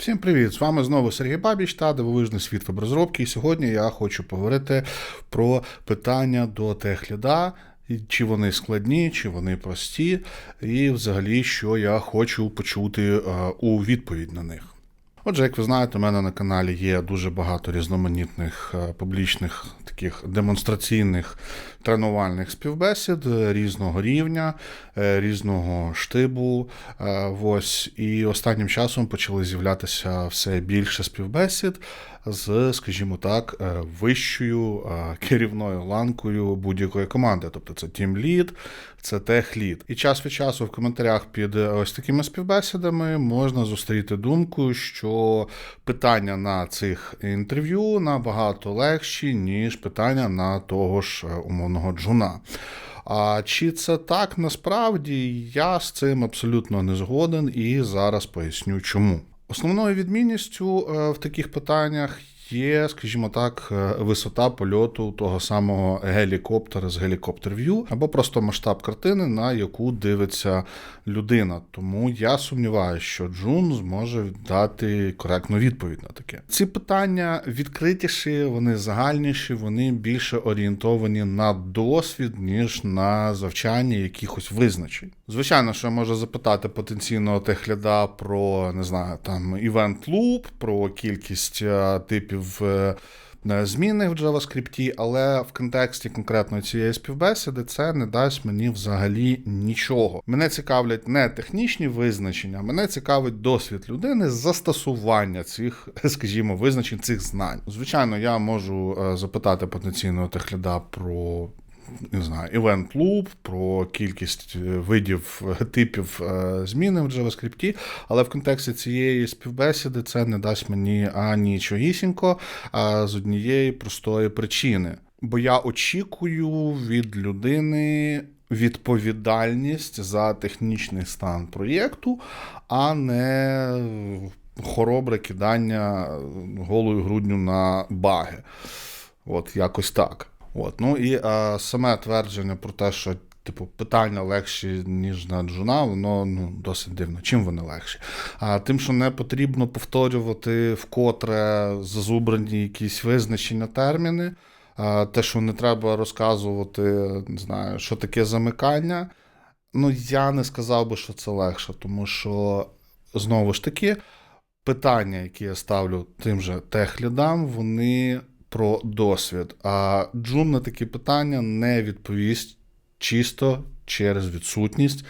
Всім привіт! З вами знову Сергій Бабіч та дивовижний світ веб-розробки. І сьогодні я хочу поговорити про питання до техліда, чи вони складні, чи вони прості, і взагалі, що я хочу почути е, у відповідь на них. Отже, як ви знаєте, у мене на каналі є дуже багато різноманітних е, публічних таких демонстраційних тренувальних співбесід різного рівня, е, різного штибу. Е, Ось і останнім часом почали з'являтися все більше співбесід з, скажімо так, вищою керівною ланкою будь-якої команди. Тобто це Lead, це Lead. І час від часу в коментарях під ось такими співбесідами можна зустріти думку, що питання на цих інтерв'ю набагато легші, ніж питання на того ж е, умовного джуна. А чи це так насправді? Я з цим абсолютно не згоден і зараз поясню чому. Основною відмінністю е, в таких питаннях є, скажімо так, е, висота польоту того самого гелікоптера з гелікоптер-в'ю, або просто масштаб картини, на яку дивиться людина. Тому я сумніваюся, що Джун зможе дати коректну відповідь на таке. Ці питання відкритіші, вони загальніші, вони більше орієнтовані на досвід, ніж на завчання якихось визначень. Звичайно, що я можу запитати потенційного техляда про не знаю, там івент луп, про кількість е, типів. Е, е, Зміни в JavaScript, але в контексті конкретно цієї співбесіди це не дасть мені взагалі нічого. Мене цікавлять не технічні визначення, мене цікавить досвід людини застосування цих, скажімо, визначень цих знань. Звичайно, я можу е, запитати потенційного техляда про не знаю, event loop, про кількість е, видів е, типів е, зміни в JavaScript, але в контексті цієї співбесіди це не дасть мені анічогісінько, а з однієї простої причини. Бо я очікую від людини відповідальність за технічний стан проєкту, а не хоробре кидання голою грудню на баги. От якось так. От. Ну і а, саме твердження про те, що типу питання легші, ніж на джуна, воно ну, досить дивно. Чим вони легші? А тим, що не потрібно повторювати вкотре зазубрані якісь визначення терміни. А, те, що не треба розказувати, не знаю, що таке замикання. Ну, я не сказав би, що це легше, тому що знову ж таки. Питання, які я ставлю тим же техлідам, вони про досвід. А Джун на такі питання не відповість чисто через відсутність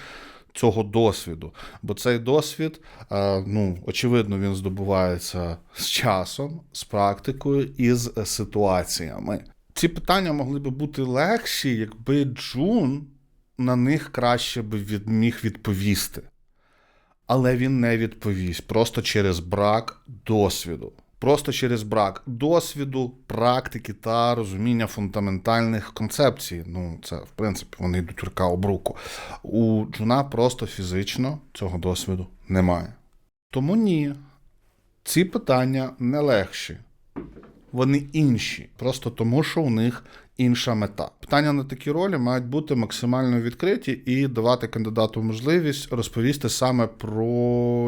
цього досвіду. Бо цей досвід, е, ну, очевидно, він здобувається з часом, з практикою і з ситуаціями. Ці питання могли би бути легші, якби Джун на них краще би від, міг відповісти. Але він не відповість просто через брак досвіду. Просто через брак досвіду, практики та розуміння фундаментальних концепцій. Ну, це, в принципі, вони йдуть рука об руку. У Джуна просто фізично цього досвіду немає. Тому ні, ці питання не легші. Вони інші, просто тому, що у них інша мета. Питання на такі ролі мають бути максимально відкриті і давати кандидату можливість розповісти саме про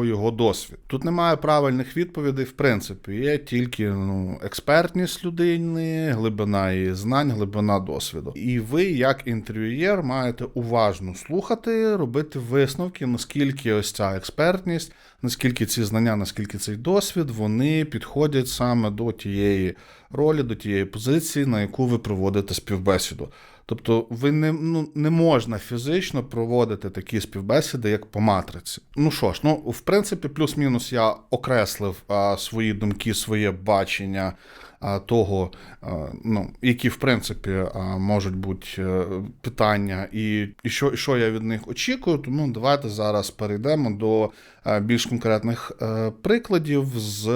його досвід. Тут немає правильних відповідей, в принципі, є тільки ну, експертність людини, глибина її знань, глибина досвіду. І ви, як інтерв'юєр, маєте уважно слухати, робити висновки, наскільки ось ця експертність, наскільки ці знання, наскільки цей досвід, вони підходять саме до тієї ролі, до тієї позиції, на яку ви проводите співбесіду. Тобто, ви не ну не можна фізично проводити такі співбесіди, як по матриці. Ну що ж, ну в принципі, плюс-мінус я окреслив а, свої думки, своє бачення а, того, а, ну які в принципі а, можуть бути е, питання, і, і що, що я від них очікую. Тому давайте зараз перейдемо до е, більш конкретних е, прикладів з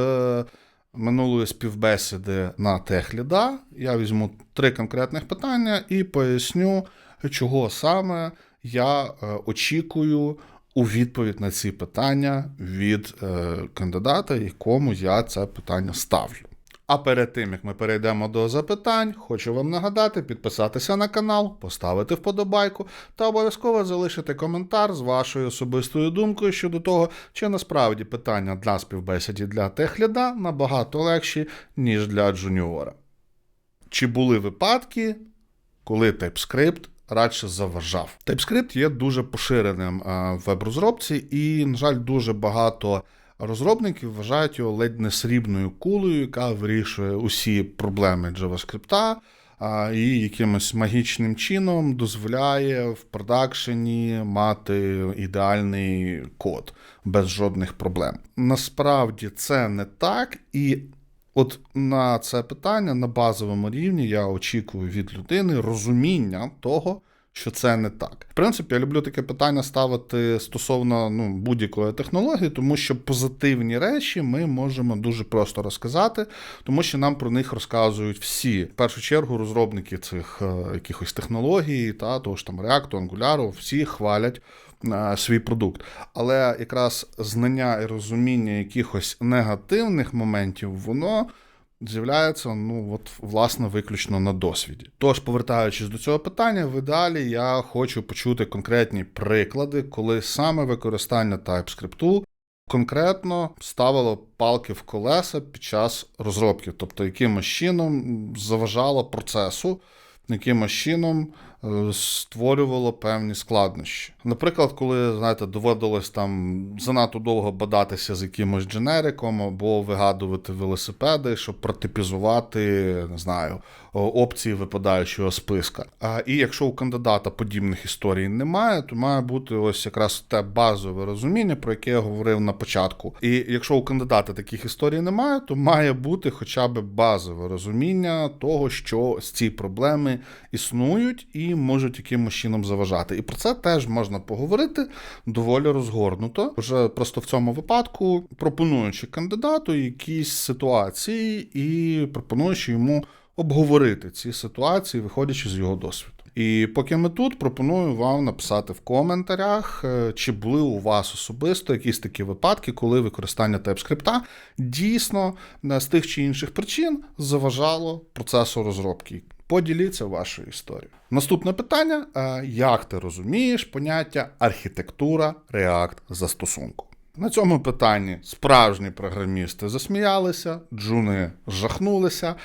минулої співбесіди на техліда. Я візьму три конкретних питання і поясню, чого саме я е, очікую у відповідь на ці питання від е, кандидата, якому я це питання ставлю. А перед тим як ми перейдемо до запитань, хочу вам нагадати підписатися на канал, поставити вподобайку та обов'язково залишити коментар з вашою особистою думкою щодо того, чи насправді питання для співбесіді для техляда набагато легші, ніж для джуніора. Чи були випадки, коли TypeScript радше заважав? TypeScript є дуже поширеним в веб-розробці, і, на жаль, дуже багато розробників вважають його ледь не срібною кулею, яка вирішує усі проблеми JavaScript, і якимось магічним чином дозволяє в продакшені мати ідеальний код без жодних проблем. Насправді це не так, і От на це питання на базовому рівні я очікую від людини розуміння того, що це не так. В принципі, я люблю таке питання ставити стосовно ну, будь-якої технології, тому що позитивні речі ми можемо дуже просто розказати, тому що нам про них розказують всі. В першу чергу розробники цих е, якихось технологій, та того ж там React, Angular, всі хвалять е, свій продукт. Але якраз знання і розуміння якихось негативних моментів, воно. З'являється, ну от власне виключно на досвіді. Тож, повертаючись до цього питання, в ідеалі я хочу почути конкретні приклади, коли саме використання TypeScript конкретно ставило палки в колеса під час розробки, тобто якимось чином заважало процесу, якимось чином створювало певні складнощі. Наприклад, коли знаєте, доводилось там занадто довго бадатися з якимось дженериком або вигадувати велосипеди, щоб протипізувати, не знаю, опції випадаючого списка. А і якщо у кандидата подібних історій немає, то має бути ось якраз те базове розуміння, про яке я говорив на початку. І якщо у кандидата таких історій немає, то має бути хоча б базове розуміння того, що ці проблеми існують і можуть якимось чином заважати. І про це теж можна поговорити доволі розгорнуто. Вже просто в цьому випадку пропонуючи кандидату якісь ситуації і пропонуючи йому обговорити ці ситуації, виходячи з його досвіду. І поки ми тут, пропоную вам написати в коментарях, е, чи були у вас особисто якісь такі випадки, коли використання TypeScript дійсно з тих чи інших причин заважало процесу розробки. Поділіться вашою історією. Наступне питання: е, як ти розумієш поняття архітектура React застосунку? На цьому питанні справжні програмісти засміялися, джуни жахнулися,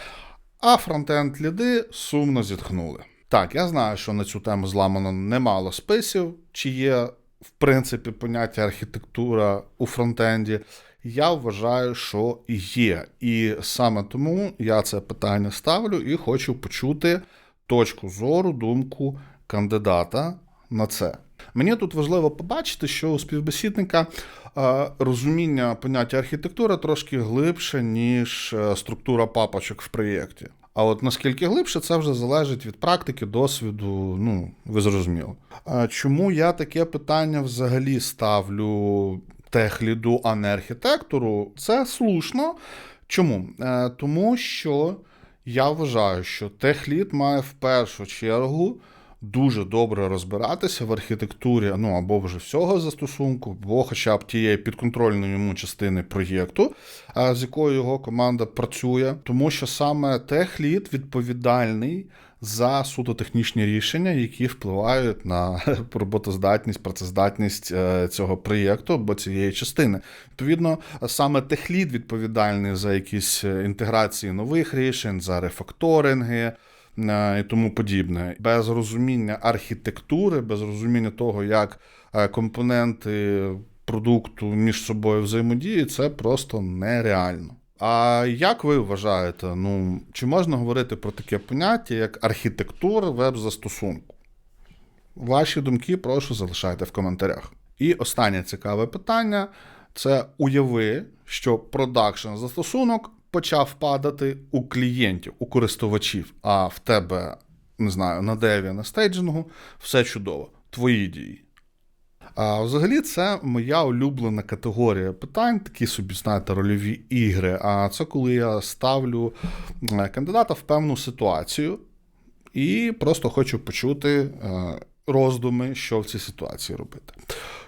а фронтенд ліди сумно зітхнули. Так, я знаю, що на цю тему зламано немало списів, чи є в принципі поняття архітектура у фронтенді. Я вважаю, що є. І саме тому я це питання ставлю і хочу почути точку зору, думку кандидата на це. Мені тут важливо побачити, що у співбесідника розуміння поняття архітектура трошки глибше, ніж е, структура папочок в проєкті. А от наскільки глибше, це вже залежить від практики, досвіду, ну, ви зрозуміли. Чому я таке питання взагалі ставлю техліду, а не архітектору? Це слушно. Чому? Е, тому що я вважаю, що техлід має в першу чергу дуже добре розбиратися в архітектурі, ну або вже всього застосунку, або хоча б тієї підконтрольної йому частини проєкту, з якою його команда працює, тому що саме техлід відповідальний. За суто технічні рішення, які впливають на роботоздатність, працездатність е, цього проєкту або цієї частини. Відповідно, саме техлід відповідальний за якісь е, інтеграції нових рішень, за рефакторинги. І тому подібне. Без розуміння архітектури, без розуміння того, як е, компоненти продукту між собою взаємодіють, це просто нереально. А як ви вважаєте, ну чи можна говорити про таке поняття, як архітектура веб-застосунку? Ваші думки прошу залишайте в коментарях. І останнє цікаве питання: це уяви, що продакшн застосунок почав падати у клієнтів, у користувачів, а в тебе, не знаю, на деві, на стейджингу, все чудово. Твої дії. А Взагалі, це моя улюблена категорія питань, такі собі, знаєте, рольові ігри. А це коли я ставлю е, кандидата в певну ситуацію і просто хочу почути е, роздуми, що в цій ситуації робити.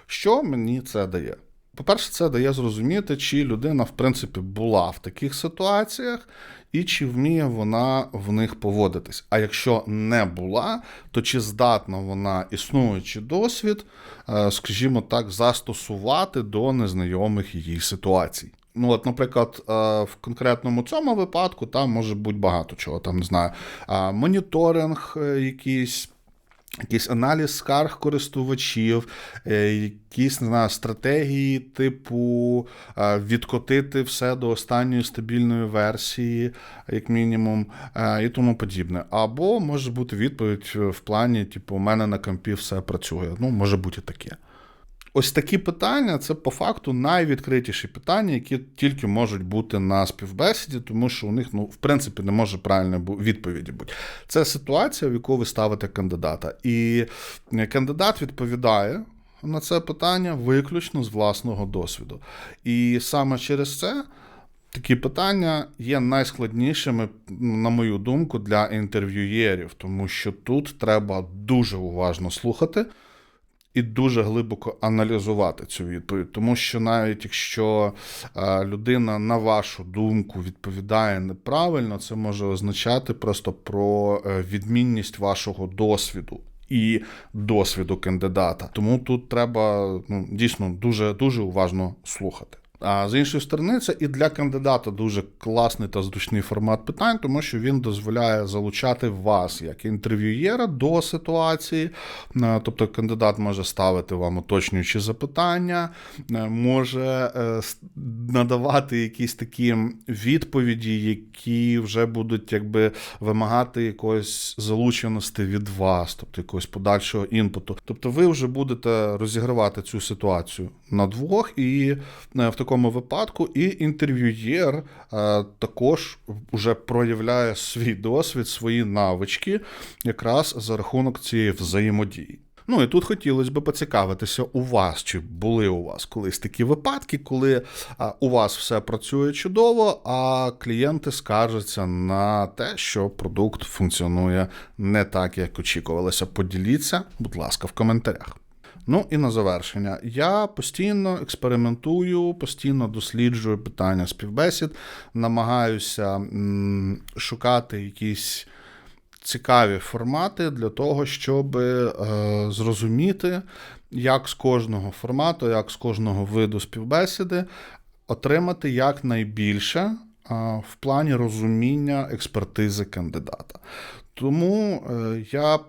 Що мені це дає? По-перше, це дає зрозуміти, чи людина, в принципі, була в таких ситуаціях, і чи вміє вона в них поводитись. А якщо не була, то чи здатна вона існуючий досвід, е, скажімо так, застосувати до незнайомих її ситуацій. Ну, от, наприклад, е, в конкретному цьому випадку там може бути багато чого. Там не знаю, моніторинг е, якийсь. Якийсь аналіз скарг користувачів, е, якісь не знаю, стратегії, типу е, відкотити все до останньої стабільної версії, як мінімум, е, і тому подібне. Або може бути відповідь в плані, типу, у мене на компі все працює. Ну, може бути таке. Ось такі питання це по факту найвідкритіші питання, які тільки можуть бути на співбесіді, тому що у них, ну, в принципі, не може правильної відповіді бути. Це ситуація, в яку ви ставите кандидата. І кандидат відповідає на це питання виключно з власного досвіду. І саме через це. Такі питання є найскладнішими, на мою думку, для інтерв'юєрів, тому що тут треба дуже уважно слухати і дуже глибоко аналізувати цю відповідь. Тому що навіть якщо е, людина, на вашу думку, відповідає неправильно, це може означати просто про е, відмінність вашого досвіду. І досвіду кандидата. Тому тут треба ну, дійсно дуже дуже уважно слухати. А з іншої сторони, це і для кандидата дуже класний та зручний формат питань, тому що він дозволяє залучати вас як інтерв'юєра до ситуації. Е, Тобто кандидат може ставити вам уточнюючі запитання, е, може е, надавати якісь такі відповіді, які вже будуть якби вимагати якоїсь залученості від вас, тобто якогось подальшого інпуту. Тобто ви вже будете розігравати цю ситуацію на двох, і в такому випадку і інтерв'юєр е, також вже проявляє свій досвід, свої навички якраз за рахунок цієї взаємодії. Ну і тут хотілося б поцікавитися у вас, чи були у вас колись такі випадки, коли а, у вас все працює чудово, а клієнти скаржаться на те, що продукт функціонує не так, як очікувалося. Поділіться, будь ласка, в коментарях. Ну і на завершення. Я постійно експериментую, постійно досліджую питання співбесід, намагаюся шукати якісь цікаві формати для того, щоб е, зрозуміти, як з кожного формату, як з кожного виду співбесіди отримати якнайбільше в плані розуміння експертизи кандидата. Тому е, я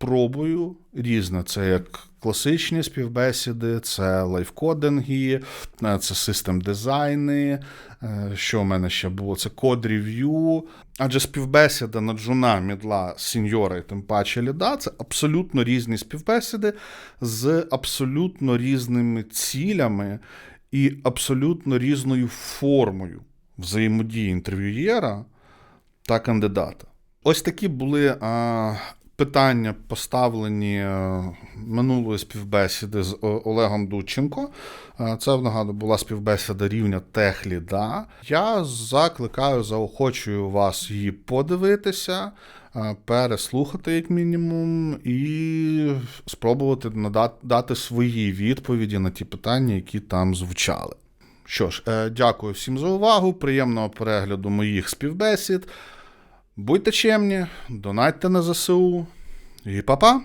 пробую різне. Це як класичні співбесіди, це лайфкодинги, е, це систем дизайни. е, Що в мене ще було? Це код рев'ю. Адже співбесіда на джуна, мідла, сіньора і тим паче ліда це абсолютно різні співбесіди з абсолютно різними цілями і абсолютно різною формою взаємодії інтерв'юєра та кандидата. Ось такі були а, питання, поставлені е, минулої співбесіди з Олегом Дудченко. Е, Це нагадую, була співбесіда рівня техліда. Я закликаю, заохочую вас її подивитися, е, переслухати як мінімум, і спробувати надати дати свої відповіді на ті питання, які там звучали. Що ж, е, дякую всім за увагу. Приємного перегляду моїх співбесід. Будьте чемні, донатьте на ЗСУ і па-па!